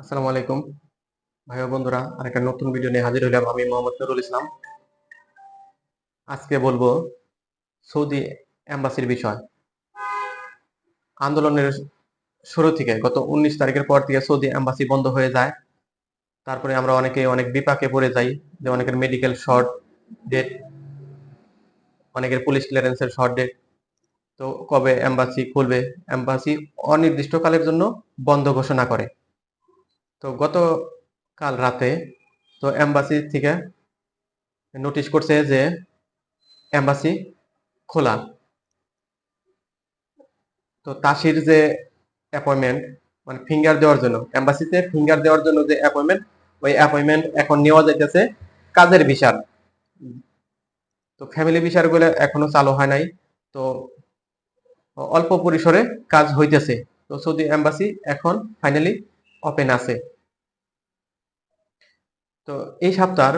আসসালামু আলাইকুম। ভাই বন্ধুরা আর একটা নতুন ভিডিও নিয়ে হাজির হইলাম আমি মোহাম্মদ নুরুল ইসলাম। আজকে বলব সৌদি এম্বাসির বিষয়। আন্দোলনের শুরু থেকে গত উনিশ তারিখের পর থেকে সৌদি এম্বাসি বন্ধ হয়ে যায়। তারপরে আমরা অনেকে অনেক বিপাকে পড়ে যাই যে অনেকের মেডিকেল শর্ট ডেট অনেকের পুলিশ ক্লিয়ারেন্সের শর্ট ডেট তো কবে এম্বাসি খুলবে? এম্বাসি অনির্দিষ্টকালের জন্য বন্ধ ঘোষণা করে। তো গতকাল রাতে তো এম্বাসি থেকে নোটিশ করছে যে এম্বাসি খোলা। তো তাসির যে অ্যাপয়েন্টমেন্ট মানে ফিঙ্গার দেওয়ার জন্য, এম্বাসিতে ফিঙ্গার দেওয়ার জন্য যে অ্যাপয়েন্টমেন্ট ওই অ্যাপয়েন্টমেন্ট এখন নেওয়া যাইতেছে কাজের বিচার। তো ফ্যামিলি বিচারগুলো এখনও চালু হয় নাই, তো অল্প পরিসরে কাজ হইতেছে। তো সৌদি এম্বাসি এখন ফাইনালি ওপেন আছে। তো এই সপ্তাহ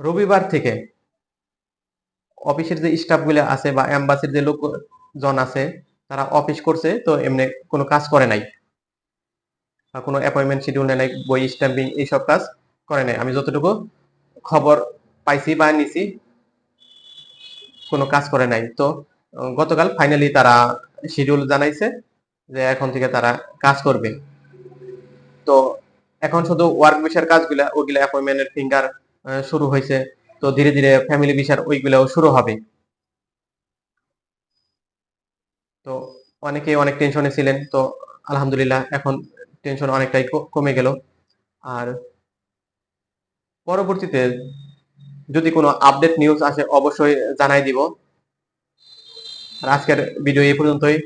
রবিবার থেকে অফিসের যে স্টাফগুলো আছে বা এম্বাসির যে লোকজন আছে, তারা অফিস করছে, তো এমনি কোনো কাজ করে নাই। বা কোনো অ্যাপয়েন্টমেন্ট শিডিউল নেয় নাই, বই স্ট্যাম্পিং এইসব কাজ করে নাই। আমি যতটুকু খবর পাইছি বা নিছি, কোনো কাজ করে নাই। তো, গতকাল ফাইনালি তারা শিডিউল জানাইছে যে এখন থেকে তারা কাজ করবে। তো এখন শুধু ওয়ার্ক ভিসার কাজগুলা ওইগুলা অ্যাপয়েন্টমেন্টের ফিঙ্গার শুরু হয়েছে। তো ধীরে ধীরে ফ্যামিলি ভিসার ওইগুলাও শুরু হবে। তো অনেকে অনেক টেনশনে ছিলেন। তো আলহামদুলিল্লাহ এখন টেনশন অনেকটাই কমে গেল। আর পরবর্তীতে যদি কোনো আপডেট নিউজ আসে, অবশ্যই জানাই দিব। আর আজকের ভিডিও এই পর্যন্তই।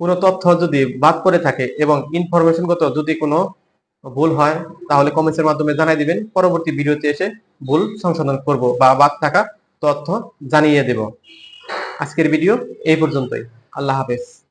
কোনো তথ্য যদি বাদ পড়ে থাকে এবং ইনফরমেশনগত যদি কোনো ভুল হয়, তাহলে কমেন্টসের মাধ্যমে জানাই দিবেন। পরবর্তী ভিডিওতে এসে ভুল সংশোধন করব বা বাদ থাকা তথ্য জানিয়ে দেব। আজকের ভিডিও এই পর্যন্তই। আল্লাহ হাফেজ।